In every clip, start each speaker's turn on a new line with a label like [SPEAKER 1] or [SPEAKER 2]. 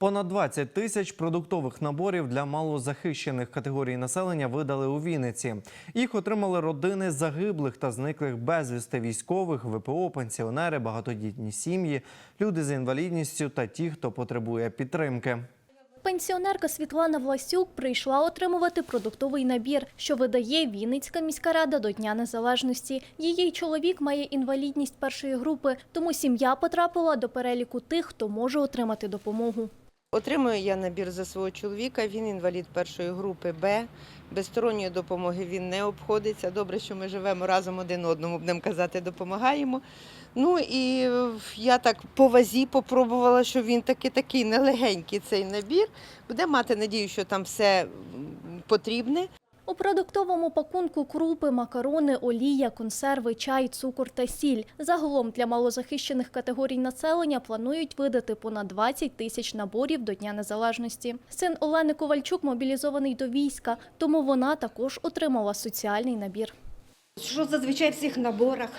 [SPEAKER 1] Понад 20 тисяч продуктових наборів для малозахищених категорій населення видали у Вінниці. Їх отримали родини загиблих та зниклих безвісти військових, ВПО, пенсіонери, багатодітні сім'ї, люди з інвалідністю та ті, хто потребує підтримки.
[SPEAKER 2] Пенсіонерка Світлана Власюк прийшла отримувати продуктовий набір, що видає Вінницька міська рада до Дня Незалежності. Її чоловік має інвалідність першої групи, тому сім'я потрапила до переліку тих, хто може отримати допомогу.
[SPEAKER 3] Отримую я набір за свого чоловіка. Він інвалід першої групи Б. Без сторонньої допомоги він не обходиться. Добре, що ми живемо разом один одному, будемо казати, допомагаємо. Ну і я так по вазі попробувала, що він таки такий нелегенький цей набір. Буде мати надію, що там все потрібне.
[SPEAKER 2] У продуктовому пакунку крупи, макарони, олія, консерви, чай, цукор та сіль. Загалом для малозахищених категорій населення планують видати понад 20 тисяч наборів до Дня Незалежності. Син Олени Ковальчук мобілізований до війська, тому вона також отримала соціальний набір.
[SPEAKER 4] Що зазвичай в цих наборах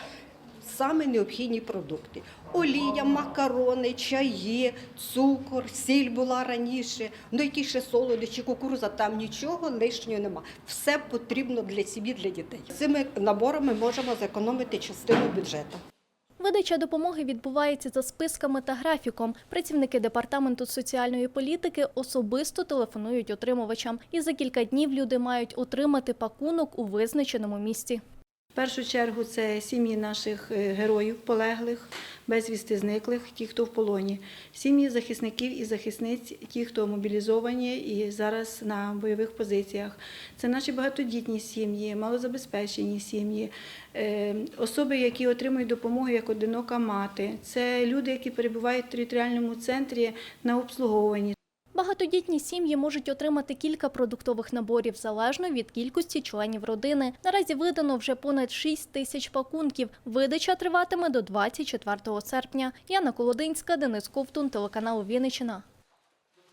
[SPEAKER 4] саме необхідні продукти: олія, макарони, чаї, цукор, сіль була раніше, ну які ще солодощі, кукуруза, там нічого лишнього нема. Все потрібно для сім'ї, для дітей. Цими наборами можемо зекономити частину бюджету.
[SPEAKER 2] Видача допомоги відбувається за списками та графіком. Працівники департаменту соціальної політики особисто телефонують отримувачам, і за кілька днів люди мають отримати пакунок у визначеному місці.
[SPEAKER 5] В першу чергу це сім'ї наших е, героїв полеглих, безвісти зниклих, ті, хто в полоні, сім'ї захисників і захисниць, ті, хто мобілізовані і зараз на бойових позиціях. Це наші багатодітні сім'ї, малозабезпечені сім'ї, е, особи, які отримують допомогу як одинока мати. Це люди, які перебувають в територіальному центрі на обслуговуванні.
[SPEAKER 2] Багатодітні сім'ї можуть отримати кілька продуктових наборів залежно від кількості членів родини. Наразі видано вже понад 6 тисяч пакунків. Видача триватиме до 24 серпня. Яна Колодинська, Денис Ковтун, телеканал Вінниччина.